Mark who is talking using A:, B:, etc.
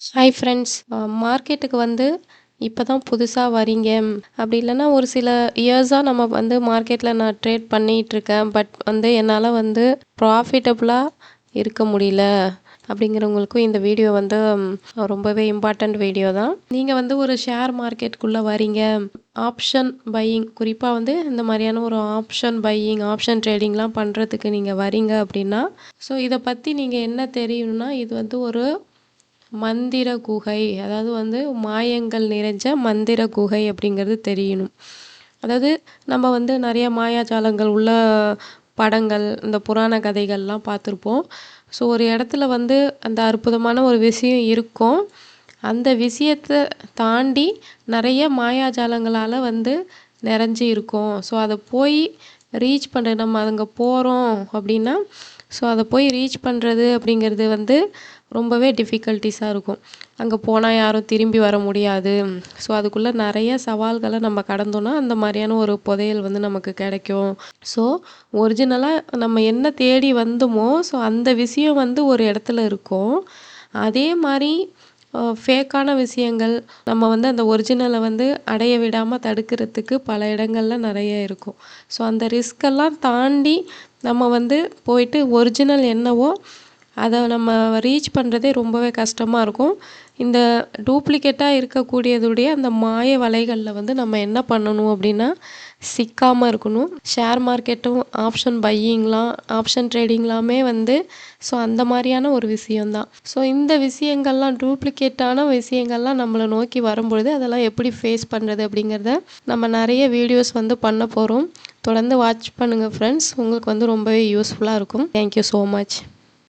A: Hi friends மார்க்கெட்டுக்கு வந்து இப்போ தான் புதுசாக வரீங்க அப்படி இல்லைன்னா ஒரு சில இயர்ஸாக நம்ம வந்து மார்க்கெட்டில் நான் ட்ரேட் பண்ணிகிட்ருக்கேன் பட் வந்து என்னால் வந்து ப்ராஃபிட்டபுளாக இருக்க முடியல. அப்படிங்கிறவங்களுக்கும் இந்த வீடியோ வந்து ரொம்பவே இம்பார்ட்டண்ட் வீடியோ தான். நீங்கள் வந்து ஒரு ஷேர் மார்க்கெட்டுக்குள்ளே வரீங்க ஆப்ஷன் பையிங் குறிப்பாக வந்து இந்த மாதிரியான ஒரு ஆப்ஷன் பையிங் ஆப்ஷன் ட்ரேடிங்லாம் பண்ணுறதுக்கு நீங்கள் வரீங்க அப்படின்னா ஸோ இதை பற்றி நீங்கள் என்ன தெரியணும்னா இது வந்து ஒரு மந்திர குகை. அதாவது வந்து மாயங்கள் நிறைஞ்ச மந்திர குகை அப்படிங்கிறது தெரியணும். அதாவது நம்ம வந்து நிறைய மாயாஜாலங்கள் உள்ள படங்கள் இந்த புராண கதைகள்லாம் பார்த்துருப்போம். ஸோ ஒரு இடத்துல வந்து அந்த அற்புதமான ஒரு விஷயம் இருக்கும். அந்த விஷயத்தை தாண்டி நிறைய மாயாஜாலங்களால் வந்து நிறைஞ்சு இருக்கும். ஸோ அதை போய் ரீச் பண்ணுற நம்ம அங்கே போகிறோம் அப்படின்னா ஸோ அதை போய் ரீச் பண்ணுறது அப்படிங்கிறது வந்து ரொம்பவே டிஃபிகல்ட்டிஸாக இருக்கும். அங்கே போனால் யாரும் திரும்பி வர முடியாது. ஸோ அதுக்குள்ளே நிறைய சவால்களை நம்ம கடந்தோன்னா அந்த மாதிரியான ஒரு புதையல் வந்து நமக்கு கிடைக்கும். ஸோ ஒரிஜினலாக நம்ம என்ன தேடி வந்தோமோ ஸோ அந்த விஷயம் வந்து ஒரு இடத்துல இருக்கும். அதே மாதிரி ஃபேக்கான விஷயங்கள் நம்ம வந்து அந்த ஒரிஜினலை வந்து அடைய விடாமல் தடுக்கிறதுக்கு பல இடங்கள்ல நிறைய இருக்கும். ஸோ அந்த ரிஸ்கெல்லாம் தாண்டி நம்ம வந்து போயிட்டு ஒரிஜினல் என்னவோ அதை நம்ம ரீச் பண்ணுறதே ரொம்பவே கஷ்டமாக இருக்கும். இந்த டூப்ளிகேட்டாக இருக்கக்கூடியதுடைய அந்த மாய வலைகளில் வந்து நம்ம என்ன பண்ணணும் அப்படின்னா சிக்காமல் இருக்கணும். ஷேர் மார்க்கெட்டும் ஆப்ஷன் பையிங்லாம் ஆப்ஷன் ட்ரேடிங்லாமே வந்து ஸோ அந்த மாதிரியான ஒரு விஷயந்தான் ஸோ இந்த விஷயங்கள்லாம் டூப்ளிகேட்டான விஷயங்கள்லாம் நம்மளை நோக்கி வரும்பொழுது அதெல்லாம் எப்படி ஃபேஸ் பண்ணுறது அப்படிங்கிறத நம்ம நிறைய வீடியோஸ் வந்து பண்ண போகிறோம் தொடர்ந்து வாட்ச் பண்ணுங்கள் ஃப்ரெண்ட்ஸ் உங்களுக்கு வந்து ரொம்பவே யூஸ்ஃபுல்லாக இருக்கும். Thank you so much